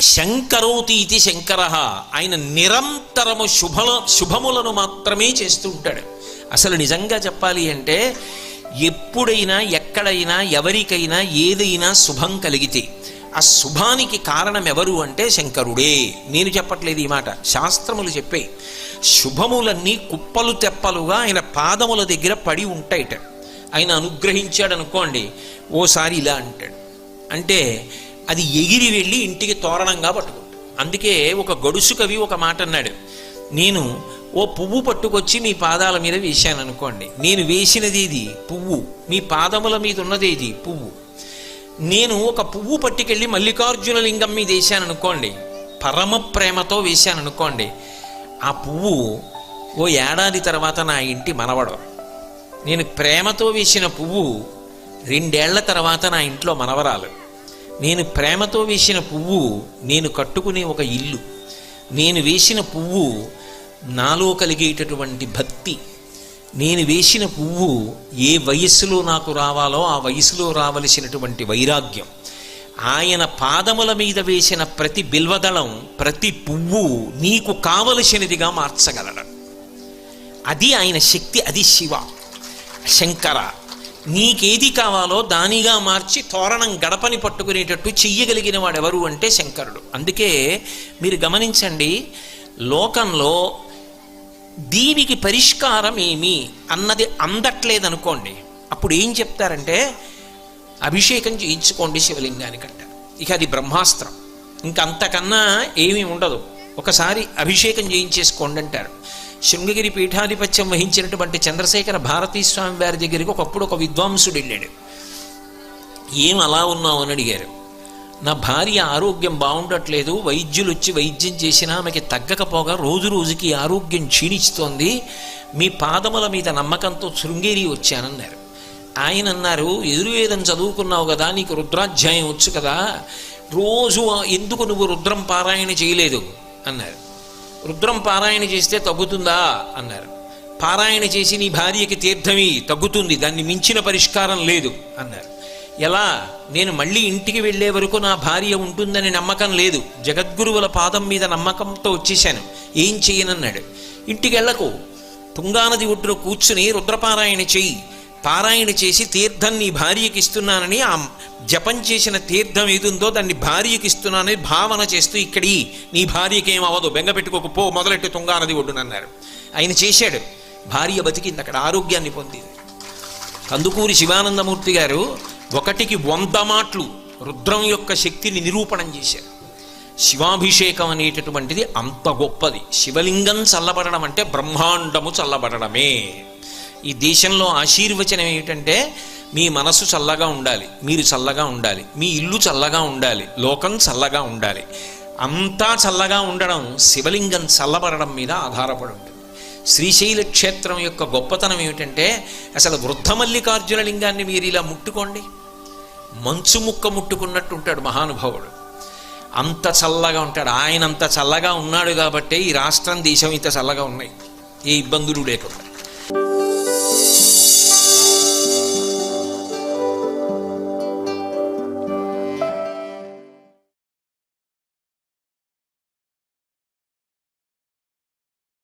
శంకరోతి ఇది శంకర. ఆయన నిరంతరము శుభ శుభములను మాత్రమే చేస్తూ ఉంటాడు. అసలు నిజంగా చెప్పాలి అంటే ఎప్పుడైనా ఎక్కడైనా ఎవరికైనా ఏదైనా శుభం కలిగితే ఆ శుభానికి కారణం ఎవరు అంటే శంకరుడే. నేను చెప్పట్లేదు ఈ మాట. శాస్త్రములు చెప్పే శుభములన్నీ కుప్పలు తెప్పలుగా ఆయన పాదముల దగ్గర పడి ఉంటాయిట. ఆయన అనుగ్రహించాడు అనుకోండి ఓసారి ఇలా అంటాడు. అంటే అది ఎగిరి వెళ్ళి ఇంటికి తోరణంగా పట్టుకుంటుంది. అందుకే ఒక గడుసు కవి ఒక మాట అన్నాడు. నేను ఓ పువ్వు పట్టుకొచ్చి మీ పాదాల మీద వేశాను అనుకోండి. నేను వేసినది ఇది పువ్వు. మీ పాదముల మీద ఉన్నది ఇది పువ్వు. నేను ఒక పువ్వు పట్టుకెళ్ళి మల్లికార్జున లింగం మీద వేశాను అనుకోండి. పరమ ప్రేమతో వేశాను అనుకోండి. ఆ పువ్వు ఓ ఏడాది తర్వాత నా ఇంటి మనవడు. నేను ప్రేమతో వేసిన పువ్వు రెండేళ్ళ తర్వాత నా ఇంట్లో మనవరాలు. నేను ప్రేమతో వేసిన పువ్వు నేను కట్టుకునే ఒక ఇల్లు. నేను వేసిన పువ్వు నాలో కలిగేటటువంటి భక్తి. నేను వేసిన పువ్వు ఏ వయస్సులో నాకు రావాలో ఆ వయసులో రావలసినటువంటి వైరాగ్యం. ఆయన పాదముల మీద వేసిన ప్రతి బిల్వదళం ప్రతి పువ్వు నీకు కావలసినదిగా మార్చగలడు. అది ఆయన శక్తి అది శివ శంకర నీకేది కావాలో దానిగా మార్చి తోరణం గడపని పట్టుకునేటట్టు చెయ్యగలిగిన వాడెవరు అంటే శంకరుడు. అందుకే మీరు గమనించండి లోకంలో దీనికి పరిష్కారం ఏమి అన్నది అందట్లేదనుకోండి అప్పుడు ఏం చెప్తారంటే అభిషేకం చేయించుకోండి శివలింగానికంట. ఇక అది బ్రహ్మాస్త్రం. ఇంకంతకన్నా ఏమీ ఉండదు. ఒకసారి అభిషేకం చేయించేసుకోండి అంటారు శృంగగిరి పీఠాధిపత్యం వహించినటువంటి చంద్రశేఖర భారతీ స్వామి వారి దగ్గరికి ఒకప్పుడు ఒక విద్వాంసుడు వెళ్ళాడు. ఏం అలా ఉన్నావు? అని అడిగారు. నా భార్య ఆరోగ్యం బాగుండట్లేదు. వైద్యులు వచ్చి వైద్యం చేసినా ఆమెకి తగ్గకపోగా రోజు రోజుకి ఆరోగ్యం క్షీణిస్తోంది. మీ పాదముల మీద నమ్మకంతో శృంగేరి వచ్చానన్నారు. ఆయన అన్నారు ఎదురువేదం చదువుకున్నావు కదా నీకు రుద్రాధ్యాయం వచ్చు కదా. రోజు ఎందుకు నువ్వు రుద్రం పారాయణ చేయలేదు? అన్నారు. రుద్రం పారాయణ చేస్తే తగ్గుతుందా? అన్నారు. పారాయణ చేసి నీ భార్యకి తీర్థమి తగ్గుతుంది. దాన్ని మించిన పరిష్కారం లేదు అన్నారు. ఎలా? నేను మళ్ళీ ఇంటికి వెళ్ళే వరకు నా భార్య ఉంటుందని నమ్మకం లేదు. జగద్గురువుల పాదం మీద నమ్మకంతో వచ్చేశాను. ఏం చెయ్యనన్నాడు ఇంటికి వెళ్ళకు. తుంగానది ఒడ్డున కూర్చుని రుద్రపారాయణ చెయ్యి. పారాయణ చేసి తీర్థం నీ భార్యకి ఇస్తున్నానని ఆ జపం చేసిన తీర్థం ఏదుందో దాన్ని భార్యకి ఇస్తున్నానని భావన చేస్తూ ఇక్కడి నీ భార్యకి ఏం అవ్వదు బెంగ పెట్టుకోకు పో మొదలెట్టి తుంగానది ఒడ్డునన్నారు ఆయన చేశాడు. భార్య బతికింది అక్కడ ఆరోగ్యాన్ని పొందింది. కందుకూరి శివానందమూర్తి గారు ఒకటికి వంద మాటలు రుద్రం యొక్క శక్తిని నిరూపణం చేశారు. శివాభిషేకం అనేటటువంటిది అంత గొప్పది. శివలింగం చల్లబడడం అంటే బ్రహ్మాండము చల్లబడడమే. ఈ దేశంలో ఆశీర్వచనం ఏమిటంటే మీ మనసు చల్లగా ఉండాలి మీరు చల్లగా ఉండాలి మీ ఇల్లు చల్లగా ఉండాలి లోకం చల్లగా ఉండాలి. అంతా చల్లగా ఉండడం శివలింగం చల్లబడడం మీద ఆధారపడి ఉంటుంది. శ్రీశైల క్షేత్రం యొక్క గొప్పతనం ఏమిటంటే అసలు వృద్ధమల్లికార్జున లింగాన్ని మీరు ఇలా ముట్టుకోండి. మంచు ముక్క ముట్టుకున్నట్టు ఉంటాడు మహానుభావుడు. అంత చల్లగా ఉంటాడు. ఆయన అంత చల్లగా ఉన్నాడు కాబట్టి ఈ రాష్ట్రం దేశం ఇంత చల్లగా ఉన్నాయి. ఏ ఇబ్బందులు లేకుండా.